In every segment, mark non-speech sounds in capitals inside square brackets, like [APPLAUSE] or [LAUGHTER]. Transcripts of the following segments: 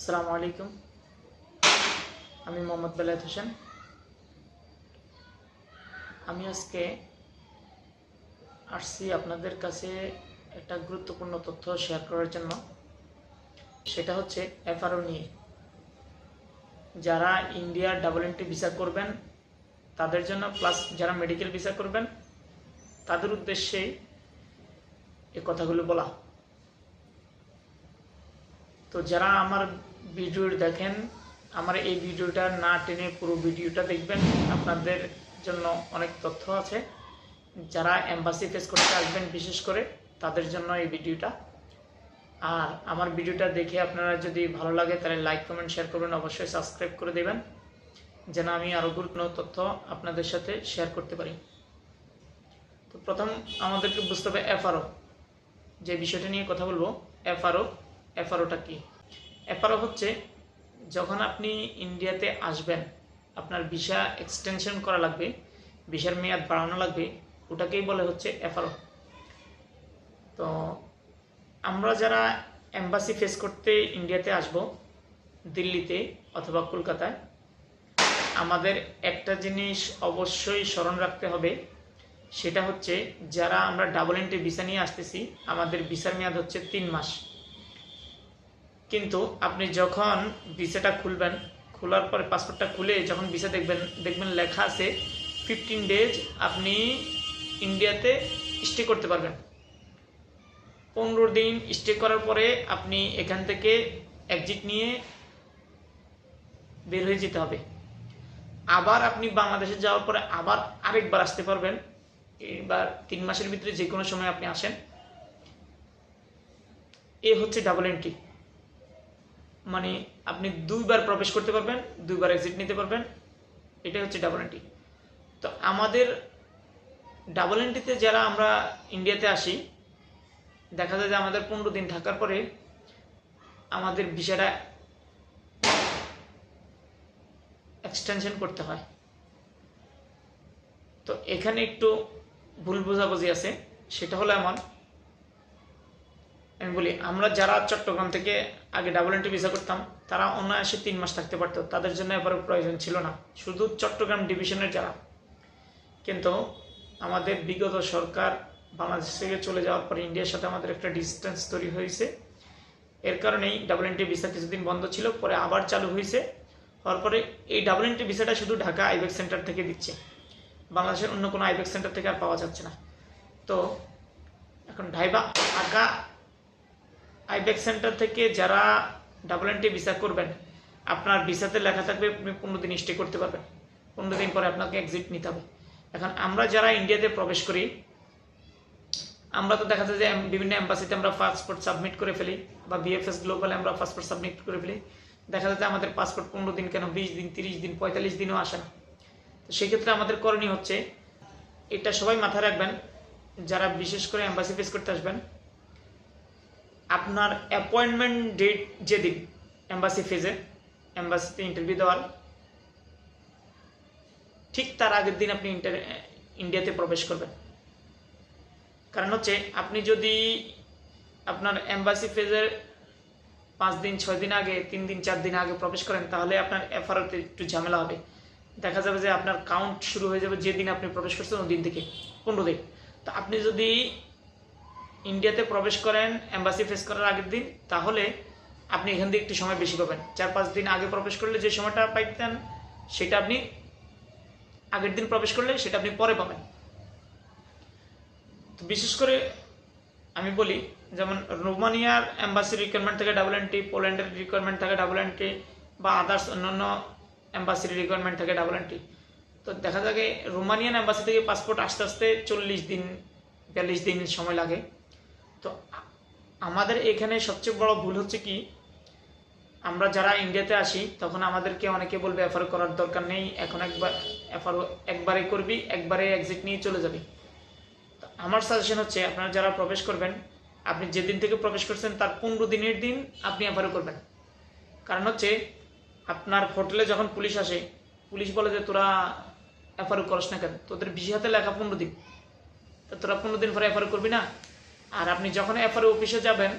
আসসালামু আলাইকুম। আমি মোহাম্মদ বেলায়েত হোসেন। আমি আজকে আসছি আপনাদের কাছে একটা গুরুত্বপূর্ণ তথ্য শেয়ার করার জন্য। সেটা হচ্ছে এফআরও নিয়ে। যারা ইন্ডিয়ার ডাবল এন্ট্রি ভিসা করবেন, তাদের জন্য প্লাস যারা মেডিকেল ভিসা করবেন, তাদের উদ্দেশ্যে এ কথাগুলো বলা। তো যারা আমার ভিডিও দেখেন। আমার এই ভিডিওটা না টেনে পুরো ভিডিওটা দেখবেন। আপনাদের জন্য অনেক তথ্য আছে। যারা এম্বাসি ফেস করতে আসবেন বিশেষ করে, তাদের জন্য এই ভিডিওটা। আর আমার ভিডিওটা দেখে আপনারা যদি ভালো লাগে, তাহলে লাইক, কমেন্ট, শেয়ার করবেন। অবশ্যই সাবস্ক্রাইব করে দেবেন, যেন আমি আরও গুরুত্বপূর্ণ তথ্য আপনাদের সাথে শেয়ার করতে পারি। তো প্রথম আমাদেরকে বুঝতে হবে এফআরও। যে বিষয়টা নিয়ে কথা বলব, এফআরও, এফআরওটা কি? এফআরও হচ্ছে, যখন আপনি ইন্ডিয়াতে আসবেন, আপনার ভিসা এক্সটেনশন করা লাগবে ভিসার মেয়াদ বাড়ানো লাগবে, ওটাকেই বলে হচ্ছে এফআরও তো আমরা যারা এম্বাসি ফেস করতে ইন্ডিয়াতে আসব, দিল্লিতে অথবা কলকাতায়, আমাদের একটা জিনিস অবশ্যই স্মরণ রাখতে হবে, সেটা হচ্ছে যারা আমরা ডাবল এন্ট্রি ভিসা নিয়ে আসতেছি, আমাদের ভিসার মেয়াদ হচ্ছে তিন মাস। কিন্তু আপনি যখন ভিসাটা খুলবেন, খোলার পরে পাসপোর্টটা খুলে যখন ভিসা দেখবেন দেখবেন লেখা আছে ফিফটিন ডেজ আপনি ইন্ডিয়াতে স্টে করতে পারবেন। পনেরো দিন স্টে করার পরে আপনি এখান থেকে এক্সিট নিয়ে বের হয়ে যেতে হবে। আবার আপনি বাংলাদেশে যাওয়ার পরে আবার আরেকবার আসতে পারবেন। এবার তিন মাসের ভিতরে যে কোনো সময় আপনি আসেন। এ হচ্ছে ডাবল এন্ট্রি মানে আপনি দুইবার প্রবেশ করতে পারবেন, দুইবার এক্সিট নিতে পারবেন। এটাই হচ্ছে ডাবল এন্ট্রি তো আমাদের ডাবল এন্ট্রিতে যারা আমরা ইন্ডিয়াতে আসি, দেখা যায় যে আমাদের পনেরো দিন থাকার পরে আমাদের ভিসাটা এক্সটেনশন করতে হয়। তো এখানে একটু ভুল বোঝাবুঝি আছে, সেটা হলো এমন আমি বলি, আমরা যারা চট্টগ্রাম থেকে আগে ডাবল এন্ট্রি ভিসা করতাম, তারা অনায়াসে তিন মাস থাকতে পারতো। তাদের জন্য এবার প্রয়োজন ছিল না। শুধু চট্টগ্রাম ডিভিশনের যারা। কিন্তু আমাদের বিগত সরকার বাংলাদেশ থেকে চলে যাওয়ার পর ইন্ডিয়ার সাথে আমাদের একটা ডিস্টেন্স তৈরি হয়েছে। এর কারণেই ডাবল এন্ট্রি ভিসা কিছুদিন বন্ধ ছিল, পরে আবার চালু হয়েছে। হওয়ার পরে এই ডাবল এন্ট্রি ভিসাটা শুধু ঢাকা আইবেক সেন্টার থেকে দিচ্ছে। বাংলাদেশের অন্য কোনো আইবেক সেন্টার থেকে আর পাওয়া যাচ্ছে না। তো এখন ঢাইবা, ঢাকা আইবেক সেন্টার থেকে যারা ডাবল এন্ট্রি ভিসা করবেন, আপনার ভিসাতে লেখা থাকবে, আপনি পনেরো দিন স্টে করতে পারবেন। পনেরো দিন পরে আপনাকে এক্সিট নিতে হবে। এখন আমরা যারা ইন্ডিয়াতে প্রবেশ করি, আমরা তো দেখা যায় যে বিভিন্ন এম্বাসিতে আমরা পাসপোর্ট সাবমিট করে ফেলি বা বিএফএস গ্লোবালে আমরা পাসপোর্ট সাবমিট করে ফেলি। দেখা যায় আমাদের পাসপোর্ট পনেরো দিন কেন, বিশ দিন, তিরিশ দিন, পঁয়তাল্লিশ দিনও আসে না। তো সেক্ষেত্রে আমাদের করণীয় হচ্ছে, এটা সবাই মাথায় রাখবেন, যারা বিশেষ করে অ্যাম্বাসি ফেস করতে আসবেন আপনার অ্যাপয়েন্টমেন্ট ডেট যেদিন এম্বাসি ফেজে এম্বাসিতে ইন্টারভিউ দেওয়ার, ঠিক তার আগের দিন আপনি ইন্টার ইন্ডিয়াতে প্রবেশ করবেন। কারণ হচ্ছে, আপনি যদি আপনার এম্বাসি ফেজের পাঁচ দিন, ছয় দিন আগে, তিন দিন, চার দিন আগে প্রবেশ করেন, তাহলে আপনার এফআরওতে একটু ঝামেলা হবে। দেখা যাবে যে আপনার কাউন্ট শুরু হয়ে যাবে যেদিন আপনি প্রবেশ করছেন ওই দিন থেকে, পনেরো দিন। তো আপনি যদি ইন্ডিয়াতে প্রবেশ করেন এম্বাসি ফেস করার আগের দিন, তাহলে আপনি এখান থেকে একটু সময় বেশি পাবেন। চার পাঁচ দিন আগে প্রবেশ করলে যে সময়টা পাইতেন, সেটা আপনি আগের দিন প্রবেশ করলে সেটা আপনি পরে পাবেন। তো বিশেষ করে আমি বলি, যেমন রোমানিয়ার এম্বাসির রিকোয়ারমেন্ট থেকে ডাবল এন্ট্রি পোল্যান্ডের রিকোয়ারমেন্ট থাকে ডাবল এন্ট্রি বা আদার্স অন্যান্য এম্বাসির রিকোয়ারমেন্ট থাকে ডাবল এন্ট্রি তো দেখা যায় রোমানিয়ান এম্বাসি থেকে পাসপোর্ট আস্তে আস্তে চল্লিশ দিন, বিয়াল্লিশ দিন সময় লাগে। তো আমাদের এখানে সবচেয়ে বড় ভুল হচ্ছে কি, আমরা যারা ইন্ডিয়াতে আসি তখন আমাদেরকে অনেকে বলবে এফআর করার দরকার নেই, এখন একবার এফআর একবারে করবি, একবারে এক্সিট নিয়ে চলে যাবি। আমার সাজেশন হচ্ছে, আপনারা যারা প্রবেশ করবেন, আপনি যেদিন থেকে প্রবেশ করছেন, তার পনেরো দিনের দিন আপনি এফআরও করবেন। কারণ হচ্ছে, আপনার হোটেলে যখন পুলিশ আসে, পুলিশ বলে যে, তোরা এফআরও করস না কেন? তোদের বিশি হাতে লেখা পনেরো দিন। তো তোরা পনেরো দিন পরে এফআরও করবি না? আর আপনি যখন এফআরও অফিসে যাবেন,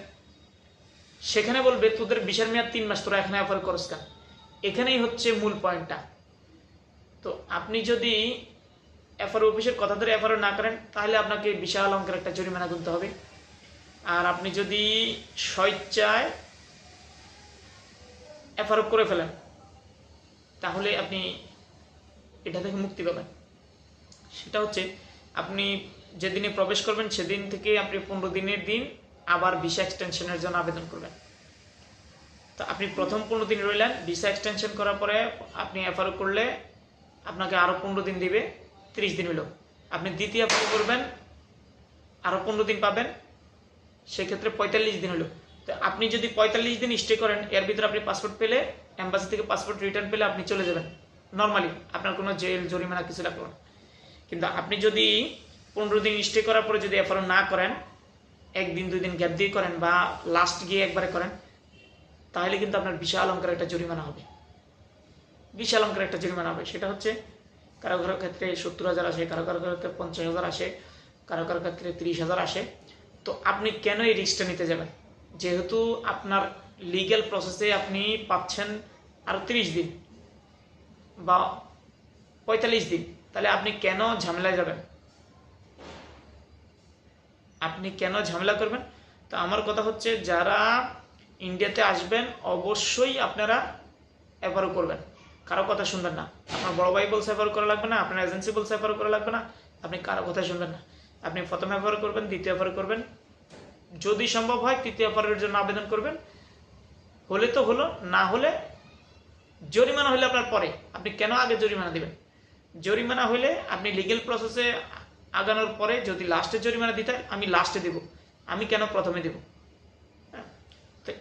সেখানে বলবে, তোদের বিশার মেয়াদ তিন মাস, তোরা এখানে অ্যাফার করস কেন? এখানেই হচ্ছে মূল পয়েন্টটা। তো আপনি যদি এফআর অফিসের কথা ধরে এফআরও না করেন, তাহলে আপনাকে বিশাল অঙ্কের একটা জরিমানা গুনতে হবে। আর আপনি যদি স্বেচ্ছায় এফআরও করে ফেলেন, তাহলে আপনি এটা থেকে মুক্তি পাবেন। সেটা হচ্ছে, আপনি যেদিনে প্রবেশ করবেন, সেদিন থেকে আপনি পনেরো দিনের দিন আবার ভিসা এক্সটেনশনের জন্য আবেদন করবেন। তো আপনি প্রথম পনেরো দিন রইলেন ভিসা এক্সটেনশন করার পরে আপনি এফআরও করলে আপনাকে আরও পনেরো দিন দিবে, তিরিশ দিন হলো আপনি দ্বিতীয় এফআরও করবেন আরও পনেরো দিন পাবেন, সেক্ষেত্রে পঁয়তাল্লিশ দিন হলো তো আপনি যদি পঁয়তাল্লিশ দিন স্টে করেন, এর ভিতরে আপনি পাসপোর্ট পেলে অ্যাম্বাসি থেকে পাসপোর্ট রিটার্ন পেলে আপনি চলে যাবেন। নর্মালি আপনার কোনো জেল জরিমানা কিছু লাগবে না। কিন্তু আপনি যদি পনেরো দিন স্টে করার পরে যদি এফআরও না করেন, একদিন দুই দিন গ্যাপ দিয়ে করেন বা লাস্ট গিয়ে একবারে করেন, তাহলে কিন্তু আপনার বিশাল অঙ্কের একটা জরিমানা হবে। বিশাল অঙ্কের একটা জরিমানা হবে। সেটা হচ্ছে কারও কারও ক্ষেত্রে সত্তর হাজার আসে কারও কারও ক্ষেত্রে পঞ্চাশ হাজার আসে কারও কারও ক্ষেত্রে তিরিশ হাজার আসে। তো আপনি কেন এই রিস্কটা নিতে যাবেন? যেহেতু আপনার লিগ্যাল প্রসেসে আপনি পাচ্ছেন আরও তিরিশ দিন বা পঁয়তাল্লিশ দিন, তাহলে আপনি কেন ঝামেলায় যাবেন? আপনি কেন ঝামেলা করবেন? তো আমার কথা হচ্ছে যারা ইন্ডিয়াতে আসবেন, অবশ্যই আপনারা অ্যাপারও করবেন। কারও কথা শুনবেন না। আপনার বড় ভাই বলছে অ্যাপার করা লাগবে না, আপনার এজেন্সি বলছে অ্যাপার করা লাগবে না, আপনি কারও কথা শুনবেন না। আপনি প্রথম অ্যাপার করবেন, দ্বিতীয় অ্যাপার করবেন। যদি সম্ভব হয়, তৃতীয় অ্যাপারের জন্য আবেদন করবেন। হলে তো হলো, না হলে জরিমানা হলে আপনার পরে। আপনি কেন আগে জরিমানা দিবেন? জরিমানা হলে আপনি লিগেল প্রসেসে আগানোর পরে যদি লাস্টে জরিমানা দিতে হয় আমি লাস্টে দেব। আমি কেন প্রথমে দেব? হ্যাঁ, তো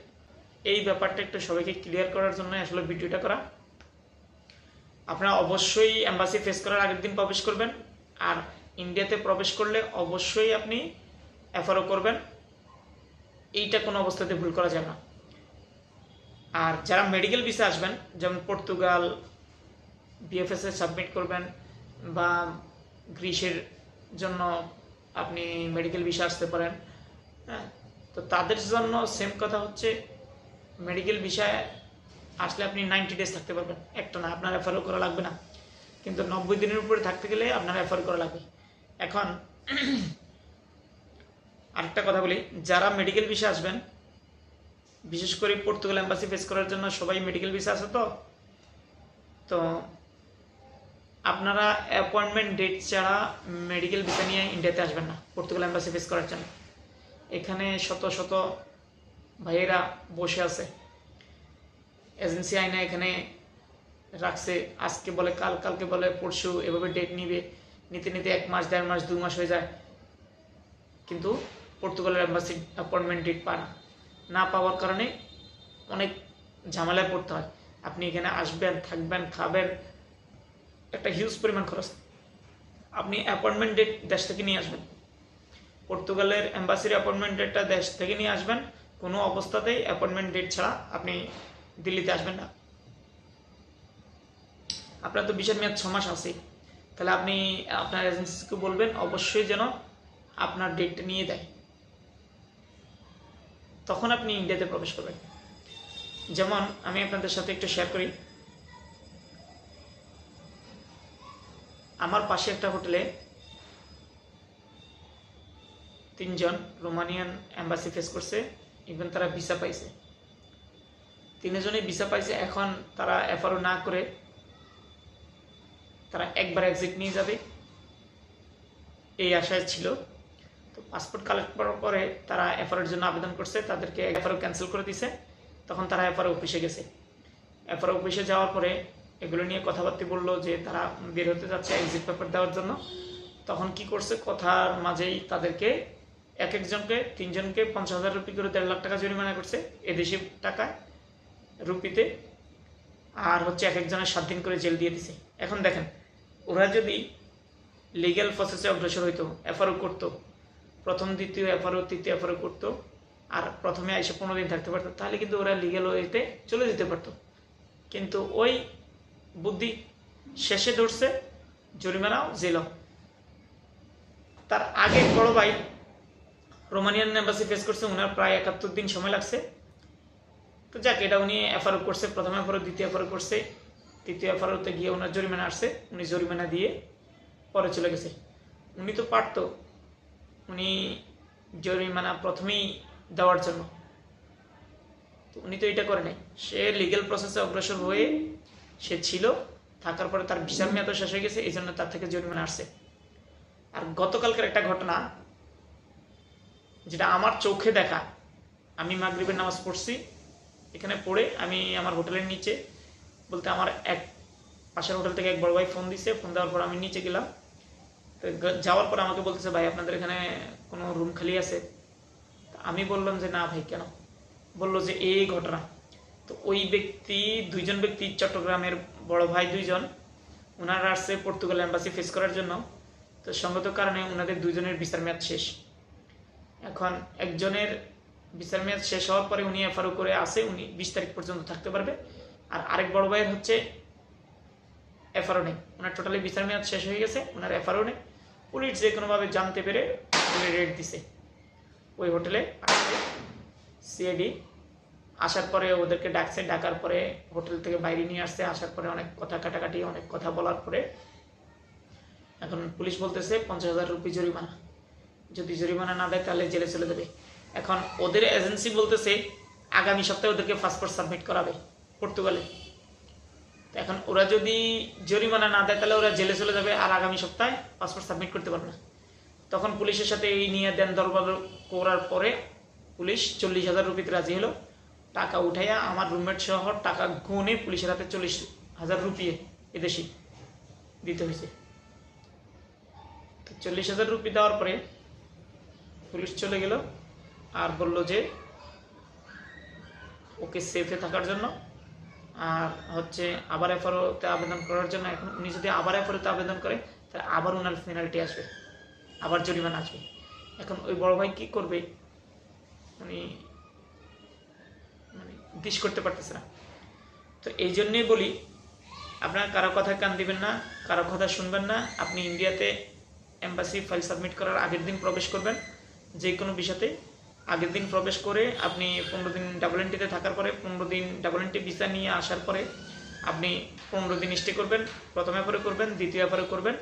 এই ব্যাপারটা একটু সবাইকে ক্লিয়ার করার জন্য আসলে ভিডিওটা করা। আপনারা অবশ্যই অ্যাম্বাসি ফেস করার আগের দিন প্রবেশ করবেন। আর ইন্ডিয়াতে প্রবেশ করলে অবশ্যই আপনি এফআরও করবেন। এইটা কোনো অবস্থাতে ভুল করা যাবে না। আর যারা মেডিকেল ভিসা আসবেন যেমন পর্তুগাল বিএফএসএ সাবমিট করবেন বা গ্রিসের জন্য আপনি মেডিকেল ভিসা আসতে পারেন। হ্যাঁ তো তাদের জন্য সেম কথা হচ্ছে মেডিকেল ভিসায় আসলে আপনি নাইনটি ডেজ থাকতে পারবেন। একটা না, আপনার এফআরও করা লাগবে না। কিন্তু নব্বই দিনের উপরে থাকতে গেলে আপনার এফআর করা লাগবে। এখন [CLEARS THROAT] আরেকটা কথা বলি, যারা মেডিকেল ভিসা আসবেন, বিশেষ করে পর্তুগাল এম্বাসি ফেস করার জন্য সবাই মেডিকেল ভিসা আছে তো? তো আপনারা অ্যাপয়েন্টমেন্ট ডেট ছাড়া মেডিকেল ভিসা নিয়ে ইন্ডিয়াতে আসবেন না। পর্তুগাল এম্বাসি ফেস করার জন্য। এখানে শত শত ভাইয়েরা বসে আছে। এজেন্সি আইনা এখানে রাখছে। আজকে বলে, কাল, কালকে বলে, পরশু এভাবে ডেট নিবে। নিতে নিতে এক মাস, দেড় মাস, দু মাস হয়ে যায়। কিন্তু পর্তুগালের অ্যাম্বাসি অ্যাপয়েন্টমেন্ট ডেট পায় না। না পাওয়ার কারণে অনেক ঝামেলায় পড়তে হয়। আপনি এখানে আসবেন, থাকবেন, খাবেন একটা হিউজ পরিমাণ খরচ। আপনি অ্যাপয়েন্টমেন্ট ডেট দেশ থেকে নিয়ে আসবেন। পর্তুগালের অ্যাম্বাসির অ্যাপয়েন্টমেন্ট ডেটটা দেশ থেকে নিয়ে আসবেন। কোনো অবস্থাতেই অ্যাপয়েন্টমেন্ট ডেট ছাড়া আপনি দিল্লিতে আসবেন না। আপনার তো বিশাল মেয়াদ ছ মাস আছে। তাহলে আপনি আপনার এজেন্সিকে বলবেন, অবশ্যই যেন আপনার ডেটটা নিয়ে দেয়। তখন আপনি ইন্ডিয়াতে প্রবেশ করবেন। যেমন আমি আপনাদের সাথে একটু শেয়ার করি। আমার পাশে একটা হোটেলে তিনজন রোমানিয়ান অ্যাম্বাসি ফেস করছে ইভেন তারা ভিসা পাইছে। তিনজনই ভিসা পাইছে, এখন তারা এফআরও না করে তারা একবার এক্সিট নিয়ে যাবে। এই আশায় ছিল। তো পাসপোর্ট কালেক্ট করার পরে তারা এফআরের জন্য আবেদন করছে, তাদেরকে এফআরও ক্যান্সেল করে দিছে। তখন তারা এফআরও অফিসে গেছে। এফআরও অফিসে যাওয়ার পরে এগুলো নিয়ে কথাবার্তা বলল যে তারা বের হতে যাচ্ছে এক্সিট পেপার দেওয়ার জন্য। তখন কি করছে? কথার মাঝেই তাদেরকে এক একজনকে, তিনজনকে পঞ্চাশ হাজার রুপি করে দেড় লাখ টাকা জরিমানা করছে এদেশি টাকায়, রুপিতে। আর হচ্ছে এক একজনের সাত দিন করে জেল দিয়ে দিছে। এখন দেখেন, ওরা যদি লিগ্যাল প্রসেসে অগ্রসর হইতো এফআরও করতো, প্রথম, দ্বিতীয় এফআরও তৃতীয় এফআরও করতো, আর প্রথমে এসে পনেরো দিন থাকতে পারতো, তাহলে কিন্তু ওরা লিগ্যাল ওয়েতে চলে যেতে পারতো। কিন্তু ওই বুদ্ধি শেষে ধরছে, জরিমানাও জেল। তার আগে বড় ভাই রোমানিয়ান এম্বাসি ফেস করছে ওনার প্রায় একাত্তর দিন সময় লাগছে। তো যাক, এটা উনি এফআরও করছে, প্রথম এফআরও দ্বিতীয় এফআরও করছে। তৃতীয় এফআরওতে গিয়ে ওনার জরিমানা আসছে, উনি জরিমানা দিয়ে পরে চলে গেছে। উনি তো পারতো, উনি জরিমানা প্রথমেই দেওয়ার জন্য। তো উনি তো এটা করে নাই। সে লিগেল প্রসেসে অগ্রসর হয়ে সে ছিল, থাকার পরে তার বিচার মেয়াদ শেষ হয়ে গেছে এই জন্য তার থেকে জরিমানা আসছে। আর গতকালকার একটা ঘটনা, যেটা আমার চোখে দেখা, আমি মাগরিবের নামাজ পড়ছি, এখানে পড়ে আমি আমার হোটেলের নিচে, বলতে আমার এক, পাশের হোটেল থেকে এক বড় ভাই ফোন দিছে ফোন দেওয়ার পর আমি নিচে গেলাম। তো যাওয়ার পর আমাকে বলতেছে, ভাই, আপনাদের এখানে কোনো রুম খালি আছে? আমি বললাম যে, না ভাই, কেন? বলল যে, এই ঘটনা। তো ওই ব্যক্তি, দুইজন ব্যক্তি চট্টগ্রামের বড় ভাই দুইজন ওনারা আসছে পর্তুগাল এম্বাসি ফেস করার জন্য। তো সঙ্গত কারণে ওনাদের দুজনের বিচার মেয়াদ শেষ। এখন একজনের বিচার মেয়াদ শেষ হওয়ার পরে উনি এফআরও করে আসে উনি বিশ তারিখ পর্যন্ত থাকতে পারবে। আর আরেক বড় ভাইয়ের হচ্ছে এফআরও নেই। ওনার টোটালি বিচার মেয়াদ শেষ হয়ে গেছে ওনার এফআরও নেই। পুলিশ যে কোনোভাবে জানতে পেরে রেড দিছে। ওই হোটেলে সিআইডি আসার পরে ওদেরকে ডাকছে, ডাকার পরে হোটেল থেকে বাইরে নিয়ে আসছে, আসার পরে অনেক কথা কাটাকাটি, অনেক কথা বলার পরে এখন পুলিশ বলতেছে পঞ্চাশ হাজার রুপি জরিমানা। যদি জরিমানা না দেয় তাহলে জেলে চলে যাবে। এখন ওদের এজেন্সি বলতেছে আগামী সপ্তাহে ওদেরকে পাসপোর্ট সাবমিট করাবে পর্তুগালে। এখন ওরা যদি জরিমানা না দেয় তাহলে ওরা জেলে চলে যাবে আর আগামী সপ্তাহে পাসপোর্ট সাবমিট করতে পারবে না। তখন পুলিশের সাথে এই নিয়ে দেন দরবার করার পরে পুলিশ চল্লিশ হাজার রুপিতে রাজি হলো। টাকা উঠাইয়া আমার রুমমেট সহ টাকা গুনে পুলিশের হাতে চল্লিশ হাজার রুপিয়ে এদেশি দিতে হয়েছে। তো চল্লিশ হাজার রুপি দেওয়ার পরে পুলিশ চলে গেল আর বলল যে, ওকে সেফে থাকার জন্য আর হচ্ছে আবার এফআরওতে আবেদন করার জন্য এখন উনি যদি আবার এফআরওতে আবেদন করে, তাহলে আবার ওনার পেনাল্টি আসবে, আবার জরিমানা আসবে। এখন ওই বড় ভাই কি করবে? উনি দিশ করতে পারতেছে না। তো এই জন্যই বলি, আপনারা কারও কথায় কান দিবেন না, কারও কথা শুনবেন না। আপনি ইন্ডিয়াতে এম্বাসি ফাইল সাবমিট করার আগের দিন প্রবেশ করবেন। যে কোনো বিষয়তে আগের দিন প্রবেশ করে আপনি পনেরো দিন ডাবল এনটিতে থাকার পরে, পনেরো দিন ডাবল এনটি ভিসা নিয়ে আসার পরে আপনি পনেরো দিন স্টে করবেন। প্রথম ব্যাপারে করবেন, দ্বিতীয় ব্যাপারে করবেন।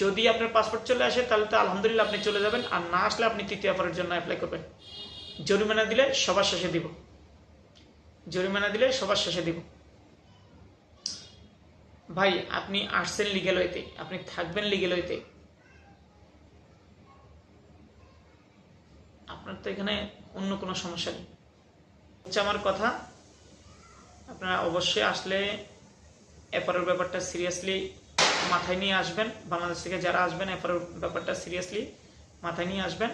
যদি আপনার পাসপোর্ট চলে আসে, তাহলে তো আলহামদুলিল্লাহ আপনি চলে যাবেন। আর না আসলে আপনি তৃতীয় ব্যাপারের জন্য অ্যাপ্লাই করবেন। জরিমানা দিলে সবার শেষে দিব। জরিমানা দিলে সবার শেষে দিব। ভাই, আপনি আসছেন লিগেল ওয়েতে আপনি থাকবেন লিগেল ওয়েতে আপনার তো এখানে অন্য কোনো সমস্যা নেই। হচ্ছে আমার কথা, আপনারা অবশ্যই আসলে এপারের ব্যাপারটা সিরিয়াসলি মাথায় নিয়ে আসবেন। বাংলাদেশ থেকে যারা আসবেন এপারের ব্যাপারটা সিরিয়াসলি মাথায় নিয়ে আসবেন।